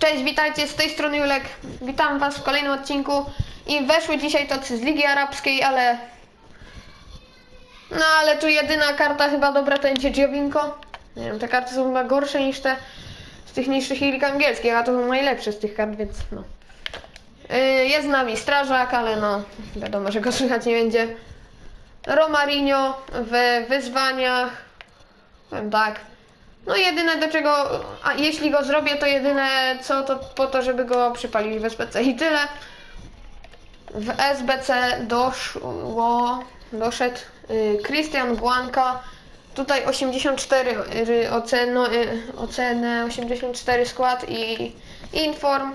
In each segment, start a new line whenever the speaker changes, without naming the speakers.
Cześć, witajcie, z tej strony Julek. Witam was w kolejnym odcinku. I weszły dzisiaj tocy z Ligi Arabskiej, ale... No ale tu jedyna karta chyba dobra to będzie Giowinko. Nie wiem, te karty są chyba gorsze niż te z tych niższych lig angielskich, a to są najlepsze z tych kart, więc no. Yy, jest z nami Strażak, ale no wiadomo, że go słychać nie będzie. Romarinho w wyzwaniach. Powiem tak. No jedyne do czego, a jeśli go zrobię, to jedyne co to po to, żeby go przypalić w SBC i tyle. W SBC doszło, doszedł y, Christian Błanka. Tutaj 84 y, oceno, y, ocenę, 84 skład i inform.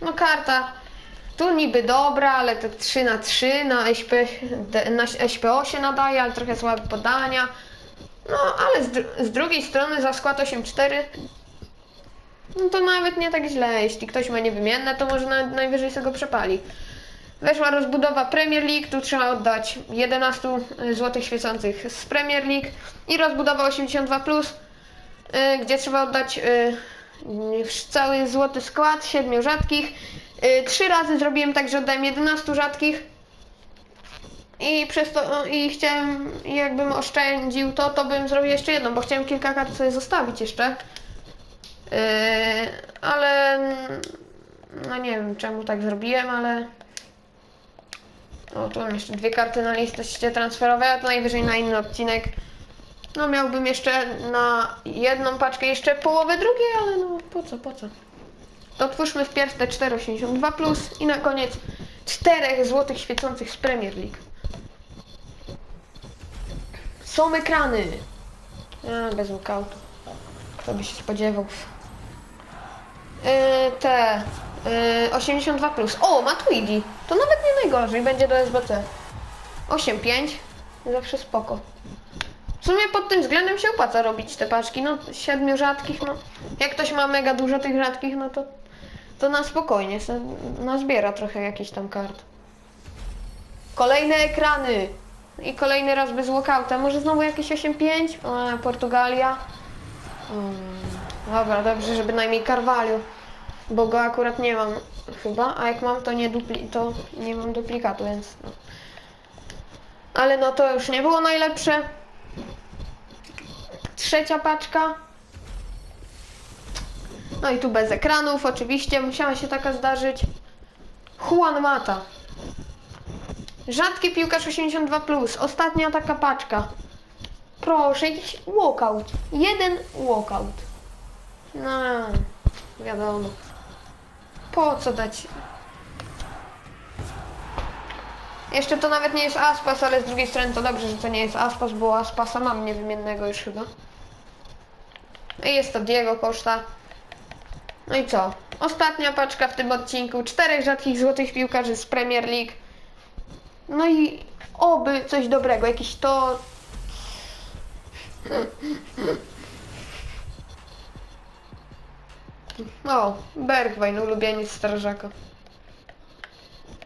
No karta. Tu niby dobra, ale to 3 na 3 na, SP, na się nadaje, ale trochę słabe podania. No, ale z, z drugiej strony za skład 8-4 no to nawet nie tak źle. Jeśli ktoś ma niewymienne, to może nawet najwyżej sobie go przepali. Weszła rozbudowa Premier League, tu trzeba oddać 11 zł świecących z Premier League i rozbudowa 82+, plus, y, gdzie trzeba oddać y, y, cały złoty skład, 7 rzadkich. Y, Trzy razy zrobiłem tak, że oddałem 11 rzadkich i przez to, no, i chciałem, jakbym oszczędził to, to bym zrobił jeszcze jedną, bo chciałem kilka kart sobie zostawić jeszcze. Yy, ale, no nie wiem czemu tak zrobiłem, ale... O, tu mam jeszcze dwie karty na liście transferowej, a to najwyżej na inny odcinek. No miałbym jeszcze na jedną paczkę jeszcze połowę drugiej, ale no po co, po co. To otwórzmy wpierw te 4,82 plus i na koniec czterech złotych świecących z Premier League. Są ekrany. A, bez lookoutu. Kto by się spodziewał. Yy, te yy, 82 plus. O, ma Tweedy. To nawet nie najgorzej. Będzie do SBC. 8,5. Zawsze spoko. W sumie pod tym względem się opłaca robić te paczki. No, siedmiu rzadkich, no. Jak ktoś ma mega dużo tych rzadkich, no to to na spokojnie, se nazbiera trochę jakichś tam kart. Kolejne ekrany. I kolejny raz bez walkouta. Może znowu jakieś 8-5? A, Portugalia. Mm, dobra, dobrze, że bynajmniej Carvalho. Bo go akurat nie mam chyba, a jak mam to nie, dupli to nie mam duplikatu, więc no. Ale no to już nie było najlepsze. Trzecia paczka. No i tu bez ekranów, oczywiście, musiała się taka zdarzyć. Juan Mata. Rzadki piłkarz 82+. Ostatnia taka paczka. Proszę, jakiś walkout. Jeden walkout. No, wiadomo. Po co dać? Jeszcze to nawet nie jest Aspas, ale z drugiej strony to dobrze, że to nie jest Aspas, bo Aspasa mam niewymiennego już chyba. I jest to Diego Costa. No i co? Ostatnia paczka w tym odcinku. Czterech rzadkich złotych piłkarzy z Premier League. No i oby coś dobrego. Jakiś to... O, Bergwijn, ulubieniec strażaka.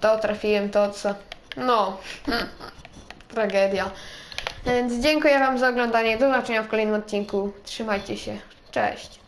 To trafiłem, to co? No. Tragedia. Więc dziękuję Wam za oglądanie. Do zobaczenia w kolejnym odcinku. Trzymajcie się. Cześć.